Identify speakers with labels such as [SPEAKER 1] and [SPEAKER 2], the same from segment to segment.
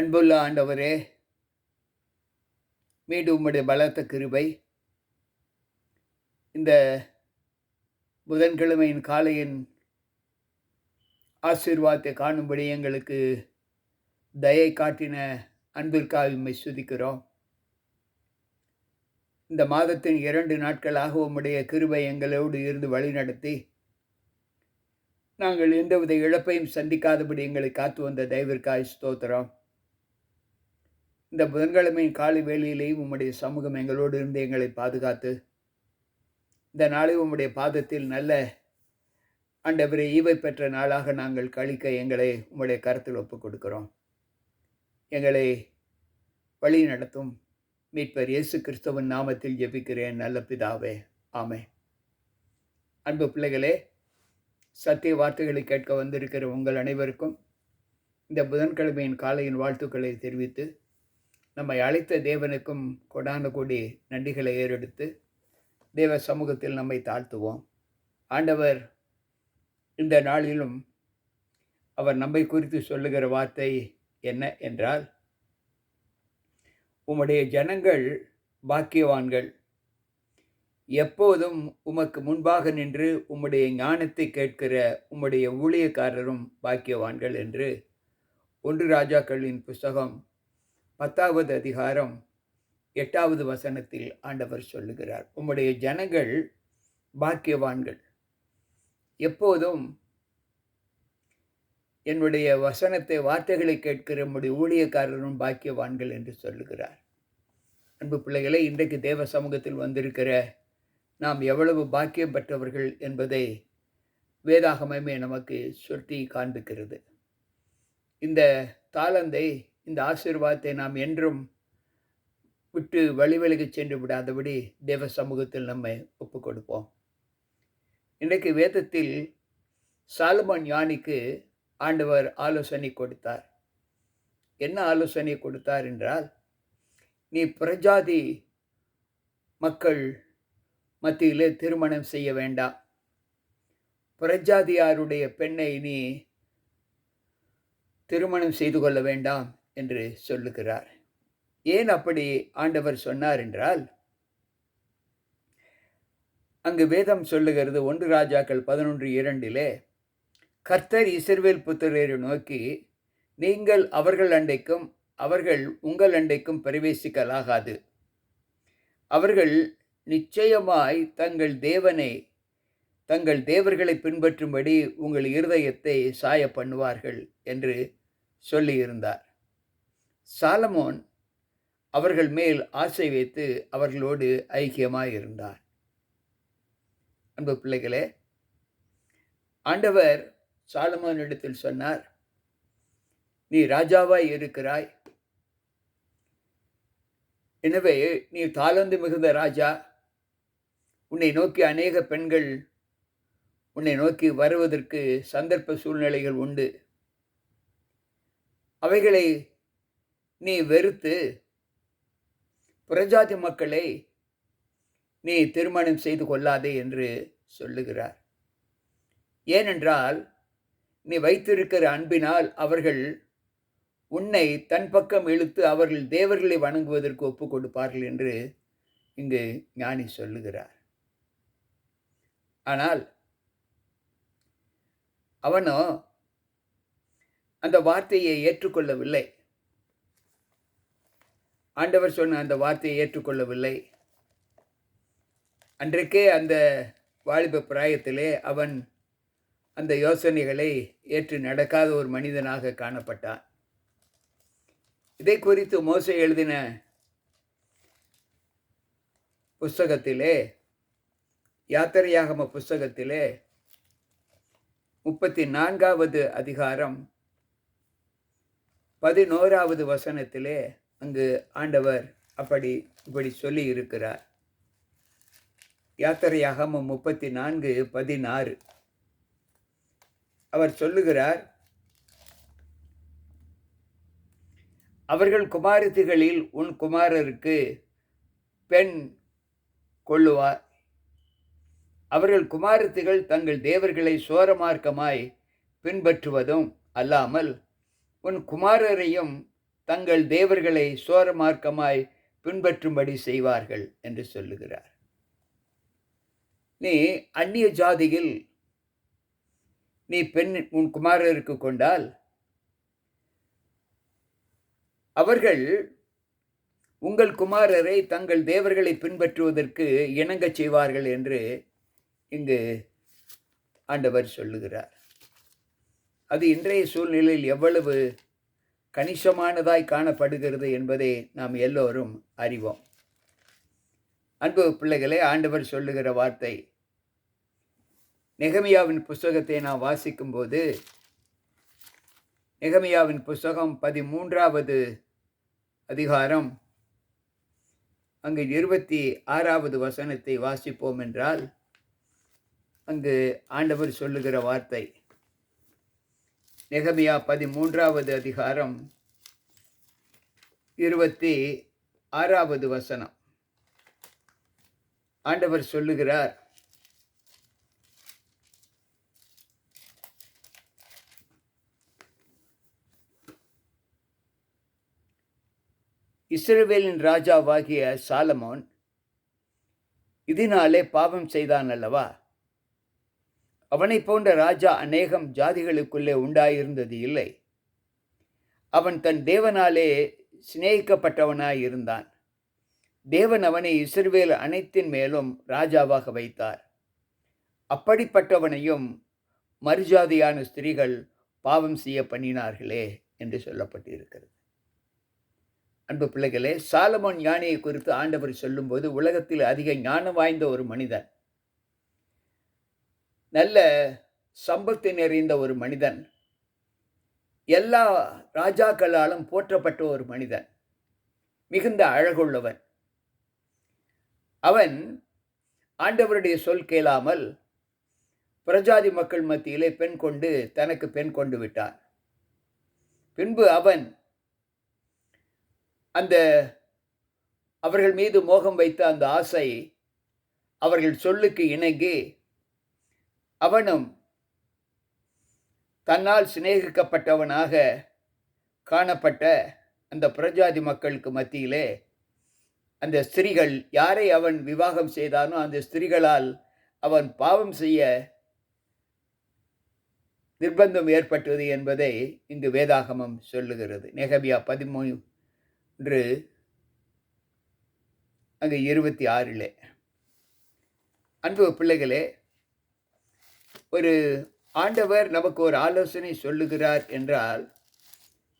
[SPEAKER 1] அன்புள்ள ஆண்டவரே மீண்டும் உம்முடைய பலத்த கிருபை இந்த புதன்கிழமையின் காலையின் ஆசீர்வாதத்தை காணும்படி எங்களுக்கு தயை காட்டின அன்பிற்காக உம்மை சுதிக்கிறோம் இந்த மாதத்தின் இரண்டு நாட்களாக உம்முடைய கிருபை எங்களோடு இருந்து வழிநடத்தி நாங்கள் எந்தவித இழப்பையும் சந்திக்காதபடி எங்களை காத்து வந்த தயவிற்காய் ஸ்தோத்திரம். இந்த புதன்கிழமையின் காலை வேளையிலேயும் உம்முடைய சமூகம் எங்களோடு இருந்து எங்களை பாதுகாத்து இந்த நாளை உம்முடைய பாதத்தில் நல்ல ஆண்டவரை ஈவை பெற்ற நாளாக நாங்கள் கழிக்க எங்களை உம்முடைய கருத்தில் ஒப்புக் கொடுக்கிறோம் எங்களை வழி நடத்தும் மீட்பர் இயேசு கிறிஸ்தவன் நாமத்தில் ஜெபிக்கிறேன் நல்ல பிதாவே. ஆமே அன்பு பிள்ளைகளே சத்திய வார்த்தைகளை கேட்க வந்திருக்கிற உங்கள் அனைவருக்கும் இந்த புதன்கிழமையின் காலையின் வாழ்த்துக்களை தெரிவித்து நம்மை அழைத்த தேவனுக்கும் கொடான கொடி நன்றிகளை ஏறெடுத்து தேவ சமூகத்தில் நம்மை தாழ்த்துவோம். ஆண்டவர் இந்த நாளிலும் அவர் நம்மை குறித்து சொல்லுகிற வார்த்தை என்ன என்றால் உம்முடைய ஜனங்கள் பாக்கியவான்கள். எப்போதும் உமக்கு முன்பாக நின்று உம்முடைய ஞானத்தை கேட்கிற உம்முடைய ஊழியக்காரரும் பாக்கியவான்கள் என்று ஒன்று ராஜாக்களின் புஸ்தகம் பத்தாவது அதிகாரம் எட்டாவது வசனத்தில் ஆண்டவர் சொல்லுகிறார். உம்முடைய ஜனங்கள் பாக்கியவான்கள். எப்போதும் என்னுடைய வசனத்தை வார்த்தைகளை கேட்கிற நம்முடைய ஊழியக்காரரும் பாக்கியவான்கள் என்று சொல்லுகிறார். அன்பு பிள்ளைகளை இன்றைக்கு தேவ சமூகத்தில் வந்திருக்கிற நாம் எவ்வளவு பாக்கியம் பெற்றவர்கள் என்பதை வேதாகமமே நமக்கு சுட்டி காண்பிக்கிறது. இந்த தாளந்தை இந்த ஆசீர்வாதத்தை நாம் என்றும் விட்டு வழிவெளிக்கு சென்று விடாதபடி தேவ சமூகத்தில் நம்மை ஒப்பு கொடுப்போம் இன்றைக்கு வேதத்தில் சாலுமன் ஞானிக்கு ஆண்டவர் ஆலோசனை கொடுத்தார். என்ன ஆலோசனை கொடுத்தார் என்றால் நீ பிரஜாதி மக்கள் மத்தியிலே திருமணம் செய்ய வேண்டாம். பிரஜாதியாருடைய பெண்ணை நீ திருமணம் செய்து கொள்ள வேண்டாம். என்று சொல்லுகிறார். ஏன் அப்படி ஆண்டவர் சொன்னார் என்றால் அங்கு வேதம் சொல்லுகிறது ஒன்று ராஜாக்கள் பதினொன்று இரண்டிலே கர்த்தர் இசர்வேல் புத்திரரை நோக்கி நீங்கள் அவர்கள் அண்டைக்கும் அவர்கள் உங்கள் அண்டைக்கும் பிரவேசிக்கலாகாது. அவர்கள் நிச்சயமாய் தங்கள் தேவனை தங்கள் தேவர்களை பின்பற்றும்படி உங்கள் இருதயத்தை சாய பண்ணுவார்கள் என்று சொல்லியிருந்தார். சாலமோன் அவர்கள் மேல் ஆசை வைத்து அவர்களோடு ஐக்கியமாக இருந்தார். அன்பு பிள்ளைகளே ஆண்டவர் சாலமோனிடத்தில் சொன்னார் நீ ராஜாவாய் இருக்கிறாய். எனவே நீ தாளந்து மிகுந்த ராஜா. உன்னை நோக்கி அநேக பெண்கள் உன்னை நோக்கி வருவதற்கு சந்தர்ப்ப சூழ்நிலைகள் உண்டு. அவைகளை நீ வெறுத்து புறஜாதி மக்களை நீ திருமணம் செய்து கொள்ளாதே என்று சொல்லுகிறார். ஏனென்றால் நீ வைத்திருக்கிற அன்பினால் அவர்கள் உன்னை தன் பக்கம் இழுத்து அவர்கள் தேவர்களை வணங்குவதற்கு ஒப்பு கொடுப்பார்கள் என்று இங்கு ஞானி சொல்லுகிறார். ஆனால் அவனோ அந்த வார்த்தையை ஏற்றுக்கொள்ளவில்லை. ஆண்டவர் சொன்ன அந்த வார்த்தையை ஏற்றுக்கொள்ளவில்லை. அன்றைக்கே அந்த வாலிப பிராயத்திலே அவன் அந்த யோசனைகளை ஏற்று நடக்காத ஒரு மனிதனாக காணப்பட்டான். இதை குறித்து மோசை எழுதின புஸ்தகத்திலே யாத்திரையாகம புஸ்தகத்திலே முப்பத்தி நான்காவது அதிகாரம் பதினோராவது வசனத்திலே அங்கு ஆண்டவர் அப்படி இப்படி சொல்லி இருக்கிறார். யாத்திரையாகம முப்பத்தி நான்கு பதினாறு. அவர் சொல்லுகிறார் அவர்கள் குமாரத்துகளில் உன் குமாரருக்கு பெண் கொள்ளுவார். அவர்கள் குமாரத்துகள் தங்கள் தேவர்களை சோரமார்க்கமாய் பின்பற்றுவதும் அல்லாமல் உன் குமாரரையும் தங்கள் தேவர்களை சோரமார்க்கமாய் பின்பற்றும்படி செய்வார்கள் என்று சொல்லுகிறார். நீ அந்நிய ஜாதியில் நீ பெண் உன் குமாரருக்கு கொண்டால் அவர்கள் உங்கள் குமாரரை தங்கள் தேவர்களை பின்பற்றுவதற்கு இணங்கச் செய்வார்கள் என்று இங்கு ஆண்டவர் சொல்லுகிறார். அது இன்றைய சூழ்நிலையில் எவ்வளவு கணிசமானதாய் காணப்படுகிறது என்பதை நாம் எல்லோரும் அறிவோம். அன்பு பிள்ளைகளே ஆண்டவர் சொல்லுகிற வார்த்தை. நெகமியாவின் புஸ்தகத்தை நான் வாசிக்கும்போது நெகமியாவின் புஸ்தகம் பதிமூன்றாவது அதிகாரம் அங்கு இருபத்தி ஆறாவது வசனத்தை வாசிப்போம் என்றால் அங்கு ஆண்டவர் சொல்லுகிற வார்த்தை. நெகமியா பதிமூன்றாவது அதிகாரம் இருபத்தி ஆறாவது வசனம். ஆண்டவர் சொல்லுகிறார் இஸ்ரவேலின் ராஜாவாகிய சாலமோன் இதனாலே பாவம் செய்தான் அல்லவா? அவனை போன்ற ராஜா அநேகம் ஜாதிகளுக்குள்ளே உண்டாயிருந்தது இல்லை. அவன் தன் தேவனாலே சிநேகிக்கப்பட்டவனாய் இருந்தான் தேவன் அவனை இஸ்ரவேல் அனைத்தின் மேலும் ராஜாவாக வைத்தார். அப்படிப்பட்டவனையும் மறுஜாதியான ஸ்திரீகள் பாவம் செய்ய பண்ணினார்களே என்று சொல்லப்பட்டிருக்கிறது. அன்பு பிள்ளைகளே சாலமோன் ஞானியை குறித்து ஆண்டவர் சொல்லும்போது உலகத்தில் அதிக ஞானம் வாய்ந்த ஒரு மனிதன். நல்ல சம்பத்து நிறைந்த ஒரு மனிதன். எல்லா ராஜாக்களாலும் போற்றப்பட்ட ஒரு மனிதன். மிகுந்த அழகுள்ளவன். அவன் ஆண்டவருடைய சொல் கேளாமல் பிரஜாதி மக்கள் மத்தியிலே பெண் கொண்டு தனக்கு பெண் கொண்டு விட்டான். பின்பு அவன் அந்த அவர்கள் மீது மோகம் வைத்த அந்த ஆசை அவர்கள் சொல்லுக்கு இணங்கி அவனும் தன்னால் சிநேகிக்கப்பட்டவனாக காணப்பட்ட அந்த பிரஜாதி மக்களுக்கு மத்தியிலே அந்த ஸ்திரீகள் யாரை அவன் விவாகம் செய்தானோ அந்த ஸ்திரீகளால் அவன் பாவம் செய்ய நிர்பந்தம் ஏற்பட்டது என்பதை இங்கு வேதாகமம் சொல்லுகிறது. நெகபியா பதிமூன்று அங்கு இருபத்தி ஆறிலே. அன்பு பிள்ளைகளே ஒரு ஆண்டவர் நமக்கு ஒரு ஆலோசனை சொல்லுகிறார் என்றால்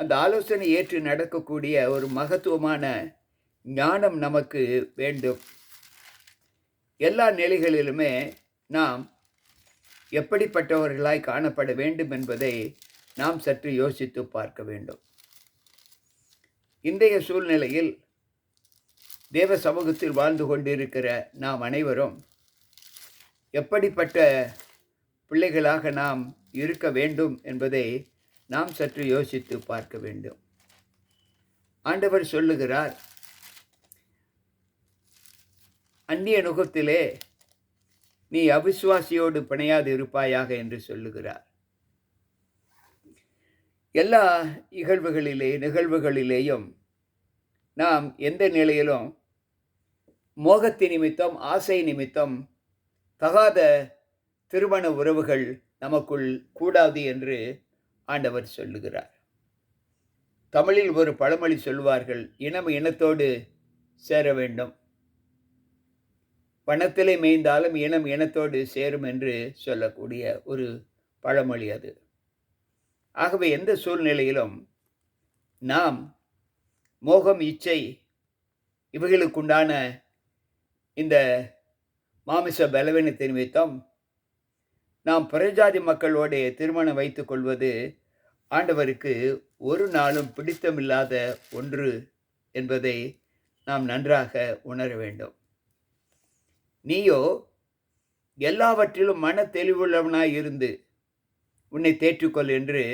[SPEAKER 1] அந்த ஆலோசனை ஏற்று நடக்கக்கூடிய ஒரு மகத்துவமான ஞானம் நமக்கு வேண்டும். எல்லா நிலைகளிலுமே நாம் எப்படிப்பட்டவர்களாய் காணப்பட வேண்டும் என்பதை நாம் சற்று யோசித்து பார்க்க வேண்டும். இன்றைய சூழ்நிலையில் தேவ சமூகத்தில் வாழ்ந்து கொண்டிருக்கிற நாம் அனைவரும் எப்படிப்பட்ட பிள்ளைகளாக நாம் இருக்க வேண்டும் என்பதை நாம் சற்று யோசித்து பார்க்க வேண்டும். ஆண்டவர் சொல்லுகிறார் அந்நிய நுகத்திலே நீ அவிசுவாசியோடு பிணையாது இருப்பாயாக என்று சொல்லுகிறார். எல்லா இகழ்வுகளிலே நிகழ்வுகளிலேயும் நாம் எந்த நிலையிலும் மோகத்தின் நிமித்தம் ஆசை நிமித்தம் தகாத திருமண உறவுகள் நமக்குள் கூடாது என்று ஆண்டவர் சொல்லுகிறார். தமிழில் ஒரு பழமொழி சொல்வார்கள் இனம் இனத்தோடு சேர வேண்டும். பணத்திலே மேய்ந்தாலும் இனம் இனத்தோடு சேரும் என்று சொல்லக்கூடிய ஒரு பழமொழி அது. ஆகவே எந்த சூழ்நிலையிலும் நாம் மோகம் இச்சை இவைகளுக்குண்டான இந்த மாமிச பலவீனத்தை நிமித்தம் நாம் பிரஜாதி மக்களோடைய திருமணம் வைத்துக் கொள்வது ஆண்டவருக்கு ஒரு நாளும் பிடித்தமில்லாத ஒன்று என்பதை நாம் நன்றாக உணர வேண்டும். நீயோ எல்லாவற்றிலும் மன தெளிவுள்ளவனாய் இருந்து உன்னை தேற்றுக்கொள் என்று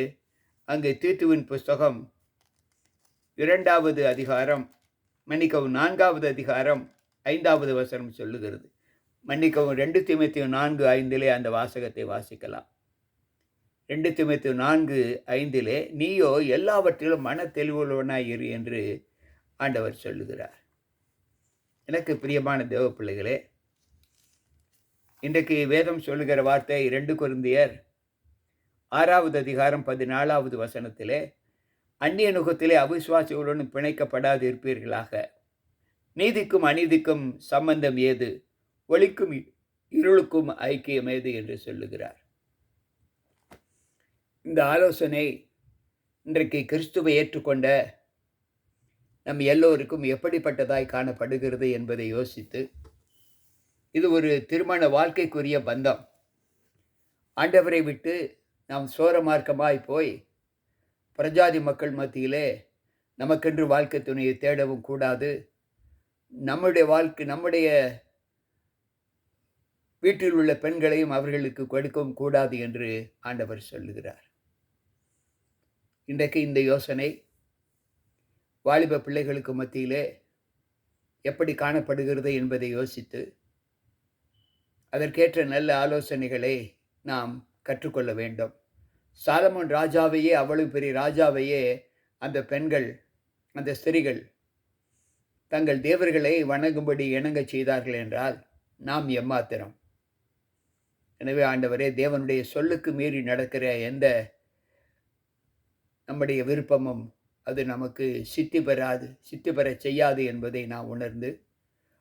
[SPEAKER 1] அங்கு தீத்துவின் புஸ்தகம் இரண்டாவது அதிகாரம் மன்னிக்கவும் நான்காவது அதிகாரம் ஐந்தாவது வசனம் சொல்லுகிறது. மன்னிக்கவும் ரெண்டு திமுத்தி நான்கு ஐந்திலே அந்த வாசகத்தை வாசிக்கலாம். ரெண்டு திமுத்தி நான்கு ஐந்திலே நீயோ எல்லாவற்றிலும் மன தெளிவுள்ளவனாய் இரு என்று ஆண்டவர் சொல்லுகிறார். எனக்கு பிரியமான தேவ பிள்ளைகளே இன்றைக்கு வேதம் சொல்லுகிற வார்த்தை இரண்டு குருந்தியர் ஆறாவது அதிகாரம் பதினாலாவது வசனத்திலே அந்நிய நுகத்திலே அவிசுவாசிகளுடன் பிணைக்கப்படாது இருப்பீர்களாக நீதிக்கும் அநீதிக்கும் சம்பந்தம் ஏது? ஒளிக்கும் இருளுக்கும் ஐக்கியமேது என்று சொல்லுகிறார். இந்த ஆலோசனை இன்றைக்கு கிறிஸ்துவை ஏற்றுக்கொண்ட நம் எல்லோருக்கும் எப்படிப்பட்டதாய் காணப்படுகிறது என்பதை யோசித்து இது ஒரு திருமண வாழ்க்கைக்குரிய பந்தம். ஆண்டவரை விட்டு நாம் சோர மார்க்கமாய் போய் பிரஜாதி மக்கள் மத்தியிலே நமக்கென்று வாழ்க்கை துணையை தேடவும் கூடாது. நம்முடைய வாழ்க்கை நம்முடைய வீட்டில் உள்ள பெண்களையும் அவர்களுக்கு கொடுக்கவும் கூடாது என்று ஆண்டவர் சொல்லுகிறார். இன்றைக்கு இந்த யோசனை வாலிப பிள்ளைகளுக்கு மத்தியிலே எப்படி காணப்படுகிறது என்பதை யோசித்து அதற்கேற்ற நல்ல ஆலோசனைகளை நாம் கற்றுக்கொள்ள வேண்டும். சாலமோன் ராஜாவையே அவ்வளவு பெரிய ராஜாவையே அந்த பெண்கள் அந்த ஸ்திரிகள் தங்கள் தேவர்களை வணங்கும்படி இணங்கச் செய்தார்கள் என்றால் நாம் எம்மாத்திரம்? எனவே ஆண்டவரே தேவனுடைய சொல்லுக்கு மீறி நடக்கிற எந்த நம்முடைய விருப்பமும் அது நமக்கு சித்தி பெறாது சித்தி பெற செய்யாது என்பதை நாம் உணர்ந்து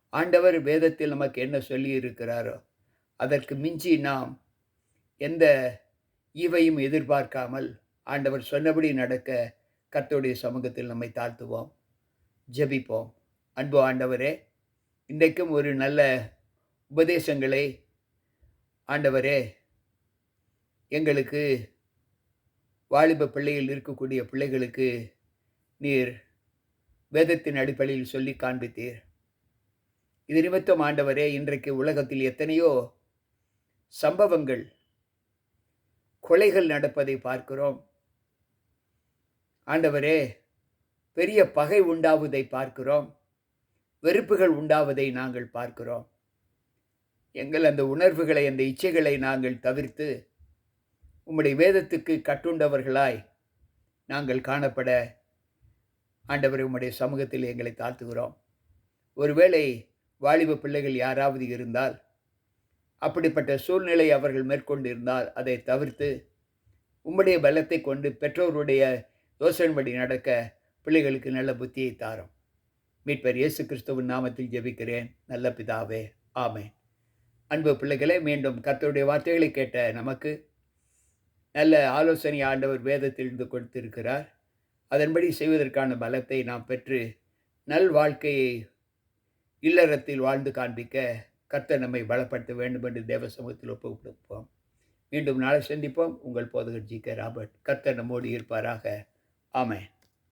[SPEAKER 1] ஆண்டவர் வேதத்தில் நமக்கு என்ன சொல்லி இருக்கிறாரோ அதற்கு மிஞ்சி நாம் எந்த ஈவையும் எதிர்பார்க்காமல் ஆண்டவர் சொன்னபடி நடக்க கர்த்தருடைய சமூகத்தில் நம்மை தாழ்த்துவோம் ஜெபிப்போம். அன்பு ஆண்டவரே இன்றைக்கும் ஒரு நல்ல உபதேசங்களை ஆண்டவரே எங்களுக்கு வாலிப பிள்ளையில் இருக்கக்கூடிய பிள்ளைகளுக்கு நீர் வேதத்தின் அடிப்படையில் சொல்லி காண்பித்தீர். இது நிமித்தம் ஆண்டவரே இன்றைக்கு உலகத்தில் எத்தனையோ சம்பவங்கள் கொலைகள் நடப்பதை பார்க்கிறோம். ஆண்டவரே பெரிய பகை உண்டாவதை பார்க்கிறோம். வெறுப்புகள் உண்டாவதை நாங்கள் பார்க்கிறோம். எங்கள் அந்த உணர்வுகளை அந்த இச்சைகளை நாங்கள் தவிர்த்து உம்முடைய வேதத்துக்கு கட்டுண்டவர்களாய் நாங்கள் காணப்பட ஆண்டவர் உம்முடைய சமூகத்தில் எங்களை தாழ்த்துகிறோம். ஒருவேளை வாலிப பிள்ளைகள் யாராவது இருந்தால் அப்படிப்பட்ட சூழ்நிலை அவர்கள் மேற்கொண்டு இருந்தால் அதை தவிர்த்து உம்முடைய பலத்தை கொண்டு பெற்றோருடைய யோசனைப்படி நடக்க பிள்ளைகளுக்கு நல்ல புத்தியை தாரும். மீட்பர் இயேசு கிறிஸ்துவின் நாமத்தில் ஜெபிக்கிறேன். நல்ல பிதாவே. ஆமே அன்பு பிள்ளைகளே மீண்டும் கர்த்தருடைய வார்த்தைகளை கேட்ட நமக்கு நல்ல ஆலோசனை ஆண்டவர் வேதத்திலிருந்து கொடுத்திருக்கிறார். அதன்படி செய்வதற்கான பலத்தை நாம் பெற்று நல் வாழ்க்கையை இல்லறத்தில் வாழ்ந்து காண்பிக்க கர்த்தர் நம்மை பலப்படுத்த வேண்டும் என்று தேவ சமூகத்தில் ஒப்பு கொடுப்போம். மீண்டும் நாளை சந்திப்போம். உங்கள் போதகர் ஜி கே ராபர்ட். கர்த்தர் நம்மோடு இருப்பாராக. ஆமேன்.